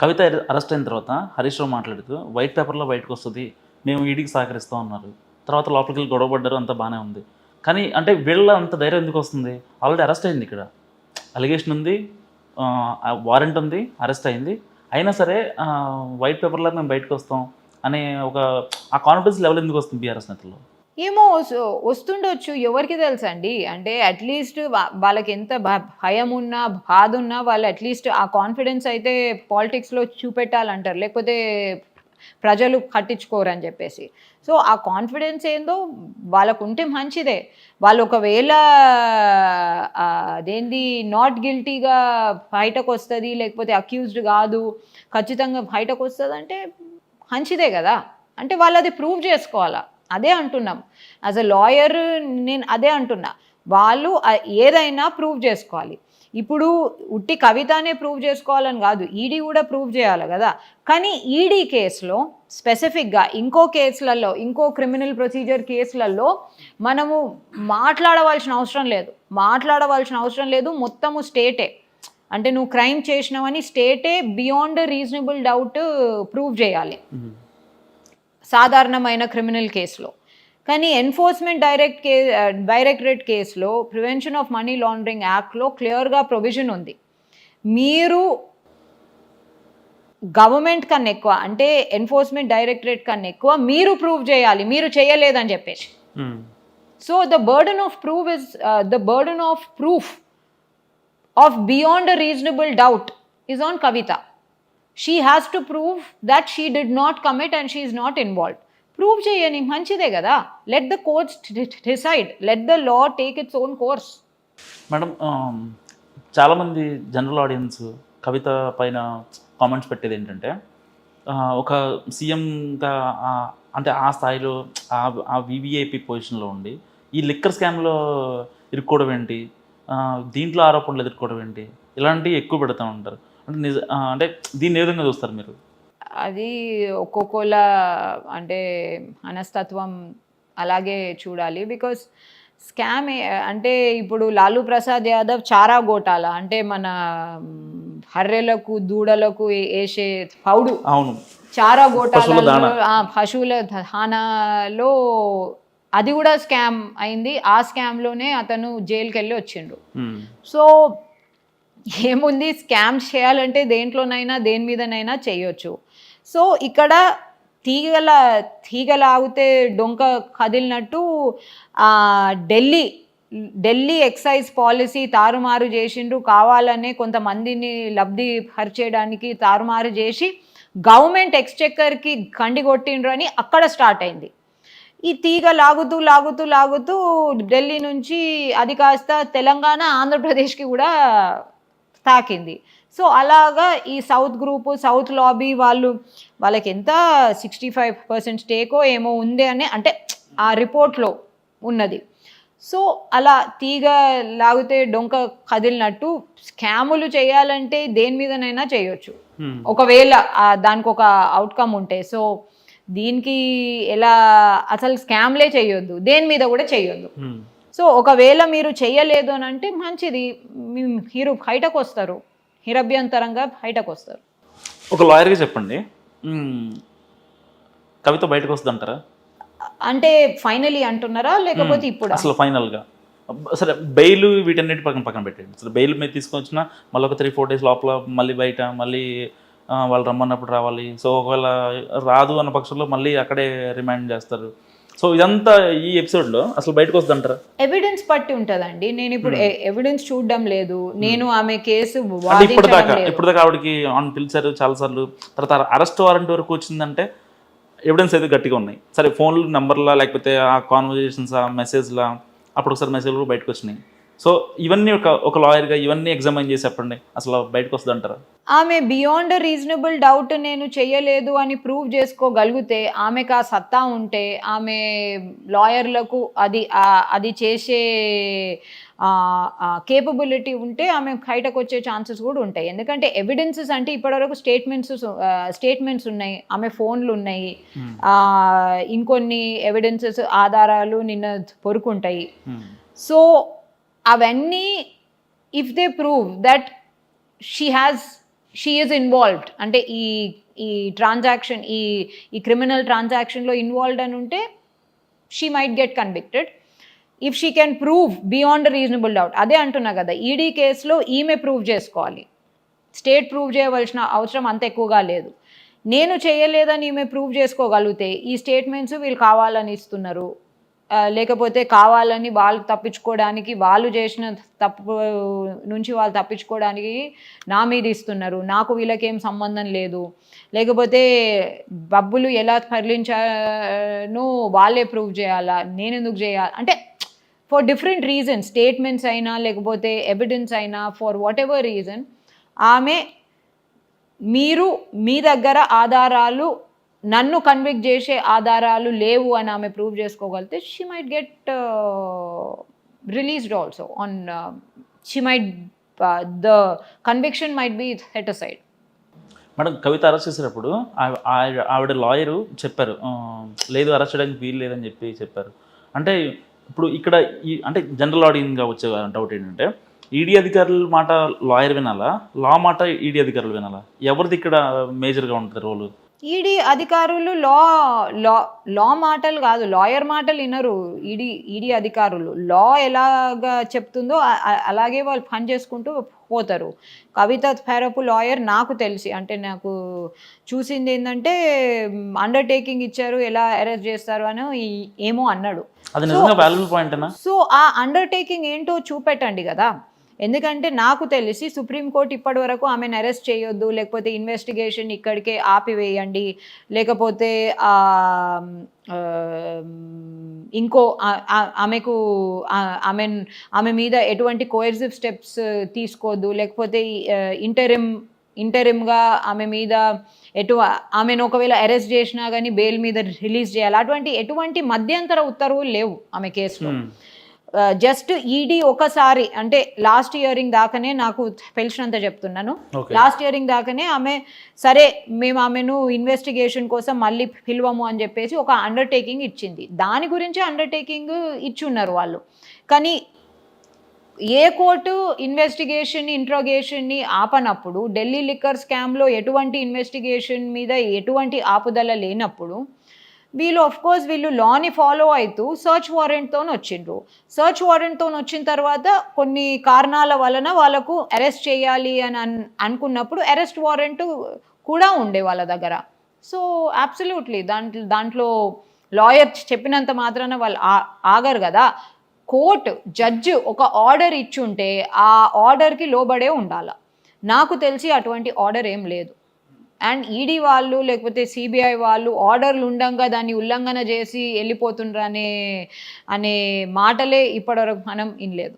కవిత arrest అయిన తర్వాత హరీష్ రావు మాట్లాడుతూ వైట్ పేపర్లో బయటకు వస్తుంది. మేము ఈడికి సహకరిస్తాం అన్నారు. తర్వాత లోపలికి వెళ్ళి గొడవ పడ్డారు అంతా బాగానే ఉంది. కానీ అంటే వీళ్ళ అంత ధైర్యం ఎందుకు వస్తుంది? ఆల్రెడీ అరెస్ట్ అయింది ఇక్కడ. అలిగేషన్ ఉంది వారెంట్ ఉంది అరెస్ట్ అయింది. అయినా సరే వైట్ పేపర్లో మేము బయటకు వస్తాం అనే ఒక ఆ కాన్ఫిడెన్స్ లెవెల్ ఎందుకు వస్తుంది బీఆర్ఎస్ నేతల్లో? ఏమో వస్తుండొచ్చు. ఎవరికి తెలుసండి? అంటే అట్లీస్ట్ వాళ్ళకి ఎంత భ- భయం ఉన్నా బాధ ఉన్నా వాళ్ళు అట్లీస్ట్ ఆ కాన్ఫిడెన్స్ అయితే పాలిటిక్స్లో చూపెట్టాలంటారు. లేకపోతే ప్రజలు కట్టించుకోరని చెప్పేసి. సో ఆ కాన్ఫిడెన్స్ ఏందో వాళ్ళకు ఉంటే మంచిదే. వాళ్ళు ఒకవేళ అదేంది నాట్ గిల్టీగా బయటకు వస్తుంది లేకపోతే అక్యూజ్డ్ కాదు ఖచ్చితంగా బయటకు వస్తుంది అంటే మంచిదే కదా. అంటే వాళ్ళు అది ప్రూవ్ చేసుకోవాలా. అదే అంటున్నాం. యాజ్ అ లాయర్ నేను అదే అంటున్నా. వాళ్ళు ఏదైనా ప్రూవ్ చేసుకోవాలి. ఇప్పుడు ఉట్టి కవితనే ప్రూవ్ చేసుకోవాలని కాదు. ఈడీ కూడా ప్రూవ్ చేయాలి కదా. కానీ ఈడీ కేసులో స్పెసిఫిక్గా ఇంకో కేసులలో ఇంకో క్రిమినల్ ప్రొసీజర్ కేసులలో మనము మాట్లాడవలసిన అవసరం లేదు. మాట్లాడవలసిన అవసరం లేదు. మొత్తము స్టేటే అంటే నువ్వు క్రైమ్ చేసినావని స్టేటే బియాండ్ రీజనబుల్ డౌట్ ప్రూవ్ చేయాలి. సాధారణమైన క్రిమినల్ కేసులో. కానీ ఎన్ఫోర్స్మెంట్ డైరెక్ట్ కే డైరెక్టరేట్ కేసులో ప్రివెన్షన్ ఆఫ్ మనీ లాండరింగ్ యాక్ట్లో క్లియర్గా ప్రొవిజన్ ఉంది. మీరు గవర్నమెంట్ కన్నా ఎక్కువ అంటే ఎన్ఫోర్స్మెంట్ డైరెక్టరేట్ కన్నా ఎక్కువ మీరు ప్రూవ్ చేయాలి మీరు చేయలేదని చెప్పేసి. So the burden of prove is the burden of proof of beyond a reasonable doubt is on Kavitha. She has to prove that she did not commit and she is not involve prove చేయని మంచిదే కదా. Let the courts decide let the law take its own course madam చాలామంది general audience Kavitha పైన comments పెట్టేది ఏంటంటే ఒక సీఎంగా అంటే ఆ స్థాయిలో ఆ వివిఐపి పొజిషన్లో ఉండి ఈ లిక్కర్ స్కామ్లో ఇరుక్కోవడం ఏంటి? దీంట్లో ఆరోపణలు ఎదుర్కోవడం ఏంటి? ఇలాంటివి ఎక్కువ పెడతా ఉంటారు. అంటే అంటే దీన్ని ఏ విధంగా చూస్తారు మీరు? అది ఒక్కొక్కల అంటే మనస్తత్వం అలాగే చూడాలి. బికాస్ స్కామ్ అంటే ఇప్పుడు లాలూ ప్రసాద్ యాదవ్ చారా గోటాల? అంటే మన మ్, బర్రెలకు దూడలకు వేసే పౌడు. అవును. చారా. గోటాలలో పశువుల దానాలో అది కూడా స్కామ్ అయింది. ఆ స్కామ్లోనే అతను జైలుకి వెళ్ళి వచ్చిండు. సో ఏముంది? స్కామ్ చేయాలంటే దేంట్లోనైనా దేని మీదనైనా చేయొచ్చు. సో ఇక్కడ తీగల తీగలాగితే డొంక కదిలినట్టు ఢిల్లీ ఢిల్లీ ఎక్సైజ్ పాలసీ తారుమారు చేసిండ్రు. కావాలనే కొంతమందిని లబ్ధి పరిచేయడానికి తారుమారు చేసి గవర్నమెంట్ ఎక్స్చెక్కర్కి కండి కొట్టిండ్రు అని అక్కడ స్టార్ట్ అయింది. ఈ తీగ లాగుతూ లాగుతూ లాగుతూ ఢిల్లీ నుంచి అది కాస్త తెలంగాణ ఆంధ్రప్రదేశ్కి కూడా తాకింది. సో అలాగా ఈ సౌత్ గ్రూపు సౌత్ లాబీ వాళ్ళు వాళ్ళకి ఎంత సిక్స్టీ ఫైవ్ పర్సెంట్ స్టేకో ఏమో ఉంది అని అంటే ఆ రిపోర్ట్లో ఉన్నది. సో అలా తీగ లాగితే డొంక కదిలినట్టు స్కాములు చేయాలంటే దేని మీదనైనా చేయొచ్చు. ఒకవేళ దానికి ఒక అవుట్కమ్ ఉంటే. సో దీనికి ఎలా అసలు స్కామ్లే చేయొద్దు. దేని మీద కూడా చేయొద్దు. సో ఒకవేళ మీరు చెయ్యలేదు అని అంటే మంచిది. మీరు బయటకు వస్తారు. నిరభ్యంతరంగా బయటకు వస్తారు. ఒక లాయర్గా చెప్పండి. కవిత బయటకు వస్తుంది అంటారా అంటే ఫైనలీ అంటున్నారా? లేకపోతే ఇప్పుడు? అసలు ఫైనల్గా. సరే బెయిల్ వీటన్నిటి పక్కన పక్కన పెట్టండి. సరే బెయిల్ మీద తీసుకొచ్చిన మళ్ళీ ఒక త్రీ ఫోర్ డేస్ లోపల మళ్ళీ బయట మళ్ళీ వాళ్ళు రమ్మన్నప్పుడు రావాలి. సో ఒకవేళ రాదు అన్న పక్షంలో మళ్ళీ అక్కడే రిమైండ్ చేస్తారు. సో ఇదంతా ఈ ఎపిసోడ్లో అసలు బయటకు వస్తుంది అంటారా ఎవిడెన్స్ పట్టి ఉంటదండి. నేను ఇప్పుడు ఎవిడెన్స్ చూడడం లేదు. నేను ఆమె కేసు ఇప్పుడు దాకా లేదు. ఇప్పుడు దాకా ఆవిడకి ఆన్ పిలిచారు చాలాసార్లు. తర్వాత అరెస్ట్ వారెంట్ వరకు వచ్చిందంటే ఎవిడెన్స్ అయితే గట్టిగా ఉన్నాయి. సరే ఫోన్లు నెంబర్లా లేకపోతే ఆ కాన్వర్జేషన్స్ ఆ మెసేజ్లా అప్పుడు ఒకసారి మెసేజ్లు కూడా బయటకు వచ్చినాయి. సో ఇవన్నీ ఒక ఒక లాయర్గా ఇవన్నీ ఎగ్జామైన్ చేసి చెప్పండి. అసలు బయటకు వస్తుంది అంటారా ఆమె బియాండ్ రీజనబుల్ డౌట్ నేను చేయలేదు అని ప్రూవ్ చేసుకోగలిగితే ఆమెకు ఆ సత్తా ఉంటే ఆమె లాయర్లకు అది అది చేసే కేపబిలిటీ ఉంటే ఆమె బయటకు వచ్చే ఛాన్సెస్ కూడా ఉంటాయి. ఎందుకంటే ఎవిడెన్సెస్ అంటే ఇప్పటివరకు స్టేట్మెంట్స్ స్టేట్మెంట్స్ ఉన్నాయి ఆమె ఫోన్లు ఉన్నాయి ఆ, ఇంకొన్ని ఎవిడెన్సెస్ ఆధారాలు నిన్న పొరుకుంటాయి. Hmm. సో అవన్నీ if they prove that she has she is involved అంటే ఈ ఈ ట్రాన్సాక్షన్ ఈ ఈ క్రిమినల్ ట్రాన్సాక్షన్లో ఇన్వాల్వ్డ్ అని ఉంటే she might get convicted if she can prove beyond reasonable doubt అదే అంటున్నా కదా ఈడీ కేసులో ఈమె ప్రూవ్ చేసుకోవాలి. స్టేట్ ప్రూవ్ చేయవలసిన అవసరం అంత ఎక్కువగా లేదు. నేను చేయలేదని ఈమె ప్రూవ్ చేసుకోగలిగితే ఈ స్టేట్మెంట్స్ వీళ్ళు కావాలని ఇస్తున్నారు. లేకపోతే కావాలని వాళ్ళు తప్పించుకోవడానికి వాళ్ళు చేసిన తప్పు నుంచి వాళ్ళు తప్పించుకోవడానికి నా మీద ఇస్తున్నారు. నాకు వీళ్ళకేం సంబంధం లేదు. లేకపోతే బబ్బులు ఎలా తరలించానో వాళ్ళే ప్రూవ్ చేయాలా? నేను ఎందుకు చేయాలి? అంటే ఫర్ డిఫరెంట్ రీజన్ స్టేట్మెంట్స్ అయినా లేకపోతే ఎవిడెన్స్ అయినా ఫర్ వాట్ ఎవర్ రీజన్ ఆమె మీరు మీ దగ్గర ఆధారాలు నన్ను కన్విక్ట్ చేసే ఆధారాలు లేవు అని ఆమె ప్రూవ్ చేసుకోగలిగితే she might get released also on she might the conviction might be set side madam Kavitha arrest చేసినప్పుడు ఆ- ఆవిడ లాయరు చెప్పారు లేదు అరెస్ట్ చేయడానికి వీలు లేదని చెప్పి చెప్పారు. అంటే ఇప్పుడు ఇక్కడ ఈ అంటే జనరల్ ఆడియన్గా వచ్చే డౌట్ ఏంటంటే ఈడీ అధికారుల మాట లాయర్ వినాలా? లా మాట ఈడీ అధికారులు వినాలా? ఎవరిది ఇక్కడ మేజర్గా ఉంటుంది రోలు ఈడీ అధికారులు లా లా లా మాటలు కాదు లాయర్ మాటలు వినరు ఈడీ ఈడీ అధికారులు. లా ఎలాగా చెప్తుందో అలాగే వాళ్ళు పని చేసుకుంటూ పోతారు. కవిత ఫెరపు లాయర్ నాకు తెలిసి అంటే నాకు చూసింది ఏంటంటే అండర్టేకింగ్ ఇచ్చారు ఎలా అరెస్ట్ చేస్తారు అని ఏమో అన్నాడు. సో ఆ అండర్టేకింగ్ ఏంటో చూపెట్టండి కదా. ఎందుకంటే నాకు తెలిసి సుప్రీంకోర్టు ఇప్పటి వరకు ఆమెను అరెస్ట్ చేయొద్దు లేకపోతే ఇన్వెస్టిగేషన్ ఇక్కడికే ఆపివేయండి. లేకపోతే ఇంకో ఆమెకు ఆమె ఆమె మీద ఎటువంటి కోయర్సివ్ స్టెప్స్ తీసుకోవద్దు లేకపోతే ఇంటరిమ్ ఇంటరిమ్గా ఆమె మీద ఎటు ఆమెను ఒకవేళ అరెస్ట్ చేసినా కానీ బెయిల్ మీద రిలీజ్ చేయాలి. అటువంటి ఎటువంటి మధ్యంతర ఉత్తర్వులు లేవు ఆమె కేసులో. జస్ట్ ఈడీ ఒకసారి అంటే లాస్ట్ ఇయరింగ్ దాకానే నాకు తెలిసినంత చెప్తున్నాను. లాస్ట్ ఇయరింగ్ దాకానే ఆమె సరే మేము ఆమెను ఇన్వెస్టిగేషన్ కోసం మళ్ళీ పిలవము అని చెప్పేసి ఒక అండర్టేకింగ్ ఇచ్చింది. దాని గురించి అండర్టేకింగ్ ఇచ్చున్నారు వాళ్ళు. కానీ ఏ కోర్టు ఇన్వెస్టిగేషన్ ఇంట్రోగేషన్ని ఆపనప్పుడు ఢిల్లీ లిక్కర్ స్కామ్లో ఎటువంటి ఇన్వెస్టిగేషన్ మీద ఎటువంటి ఆపుదల లేనప్పుడు వీళ్ళు ఆఫ్ కోర్స్ వీళ్ళు లాని ఫాలో అవుతూ సర్చ్ వారెంట్తో వచ్చిండ్రు. సర్చ్ వారెంట్తో వచ్చిన తర్వాత కొన్ని కారణాల వలన వాళ్ళకు అరెస్ట్ చేయాలి అని అన్ అనుకున్నప్పుడు అరెస్ట్ వారెంట్ కూడా ఉండే వాళ్ళ దగ్గర. సో అబ్సల్యూట్లీ దాంట్లో దాంట్లో లాయర్ చెప్పినంత మాత్రాన వాళ్ళు ఆగరు కదా. కోర్టు జడ్జి ఒక ఆర్డర్ ఇచ్చుంటే ఆ ఆర్డర్కి లోబడే ఉండాల. నాకు తెలిసి అటువంటి ఆర్డర్ ఏం లేదు. అండ్ ఈడీ వాళ్ళు లేకపోతే సిబిఐ వాళ్ళు ఆర్డర్లు ఉండంగా దాన్ని ఉల్లంఘన చేసి వెళ్ళిపోతుండ్రు అనే అనే మాటలే ఇప్పటివరకు మనం ఇనలేదు